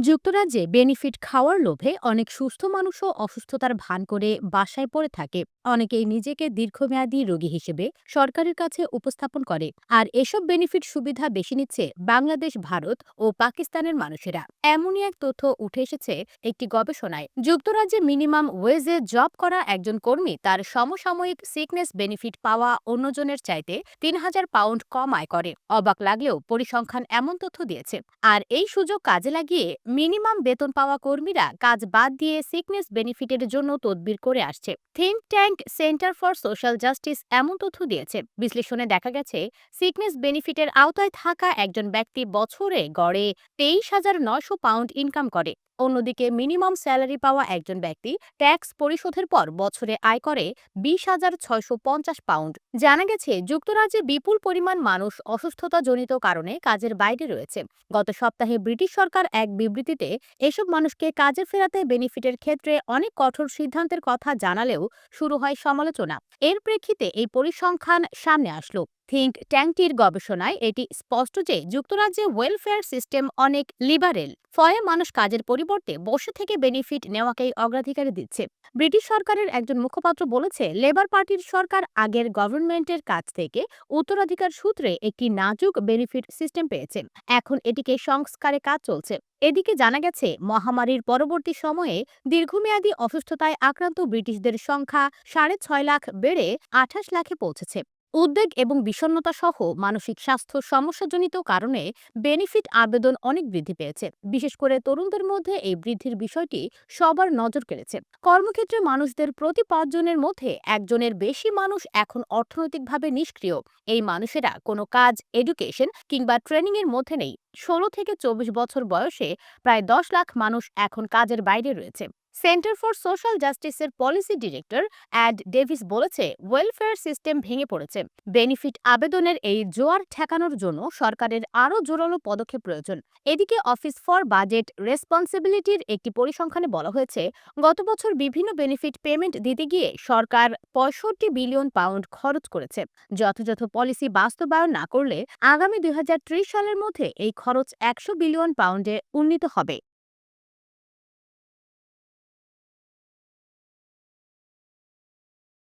যুক্তরাজ্যে বেনিফিট খাওয়ার লোভে অনেক সুস্থ মানুষও অসুস্থতার ভান করে বাসায় পড়ে থাকে। অনেকেই নিজেকে দীর্ঘমেয়াদী রোগী হিসেবে সরকারের কাছে উপস্থাপন করে। আর এসব বেনিফিট সুবিধা বেশি নিচ্ছে বাংলাদেশ, ভারত ও পাকিস্তানের মানুষেরা। এমনই এক তথ্য উঠে এসেছে একটি গবেষণায়। যুক্তরাজ্যে মিনিমাম ওয়েজে জব করা একজন কর্মী তার সমসাময়িক সিকনেস বেনিফিট পাওয়া অন্যজনের চাইতে তিন হাজার পাউন্ড কম আয় করে। অবাক লাগলেও পরিসংখ্যান এমন তথ্য দিয়েছে। আর এই সুযোগ কাজে লাগিয়ে মিনিমাম বেতন পাওয়া কর্মীরা কাজ বাদ দিয়ে সিকনেস বেনিফিটের জন্য তদবির করে আসছে। Think tank centre for social justice এমন তথ্য দিয়েছে। বিশ্লেষণে দেখা গেছে সিকনেস বেনিফিটের আওতায় থাকা একজন ব্যক্তি বছরে গড়ে তেইশ হাজার নয়শো পাউন্ড ইনকাম করে। অন্যদিকে মিনিমাম স্যালারি পাওয়া একজন ব্যক্তি ট্যাক্স পরিশোধের পর বছরে আয় করে বিশ হাজার ছয়শো পঞ্চাশ পাউন্ড। জানা গেছে, যুক্তরাজ্যে বিপুল পরিমাণ মানুষ অসুস্থতাজনিত কারণে কাজের বাইরে রয়েছে। গত সপ্তাহে ব্রিটিশ সরকার এক বিবৃতিতে এসব মানুষকে কাজে ফেরাতে বেনিফিটের ক্ষেত্রে অনেক কঠোর সিদ্ধান্তের কথা জানালেও শুরু হয় সমালোচনা। এর প্রেক্ষিতে এই পরিসংখ্যান সামনে আসলো। থিঙ্ক ট্যাঙ্কটির গবেষণায় এটি স্পষ্ট যে যুক্তরাজ্যে ওয়েলফেয়ার সিস্টেম অনেক লিবারেল ফলে মানুষ কাজের পরিবর্তে বসে থেকে বেনিফিট নেওয়াকেই অগ্রাধিকার দিচ্ছে। ব্রিটিশ সরকারের একজন মুখপাত্র বলেছে লেবার পার্টির সরকার আগের গভর্নমেন্টের কাছ থেকে উত্তরাধিকার সূত্রে একটি নাজুক বেনিফিট সিস্টেম পেয়েছে। এখন এটিকে সংস্কারে কাজ চলছে। এদিকে জানা গেছে, মহামারীর পরবর্তী সময়ে দীর্ঘমেয়াদী অসুস্থতায় আক্রান্ত ব্রিটিশদের সংখ্যা সাড়ে ছয় লাখ বেড়ে আঠাশ লাখে পৌঁছেছে। উদ্বেগ এবং বিষণ্ণতা সহ মানসিক স্বাস্থ্য সমস্যাজনিত কারণে বেনিফিট আবেদন অনেক বৃদ্ধি পেয়েছে। বিশেষ করে তরুণদের মধ্যে এই বৃদ্ধির বিষয়টি সবার নজর কেড়েছে। কর্মক্ষেত্রে মানুষদের প্রতি পাঁচজনের মধ্যে একজনের বেশি মানুষ এখন অর্থনৈতিকভাবে নিষ্ক্রিয়। এই মানুষেরা কোনো কাজ এডুকেশন কিংবা ট্রেনিং এর মধ্যে নেই। ষোলো থেকে চব্বিশ বছর বয়সে প্রায় দশ লাখ মানুষ এখন কাজের বাইরে রয়েছে। সেন্টার ফর সোশ্যাল জাস্টিসের পলিসি ডিরেক্টর অ্যাড ডেভিস বলেছে, ওয়েলফেয়ার সিস্টেম ভেঙে পড়েছে। বেনিফিট আবেদনের এই জোয়ার ঠেকানোর জন্য সরকারের আরও জোরালো পদক্ষেপ প্রয়োজন। এদিকে অফিস ফর বাজেট রেসপন্সিবিলিটির একটি পরিসংখ্যানে বলা হয়েছে, গত বছর বিভিন্ন বেনিফিট পেমেন্ট দিতে গিয়ে সরকার পঁয়ষট্টি বিলিয়ন পাউন্ড খরচ করেছে। যথাযথ পলিসি বাস্তবায়ন না করলে আগামী দুই হাজার ত্রিশ সালের মধ্যে এই খরচ একশো বিলিয়ন পাউন্ডে উন্নীত হবে।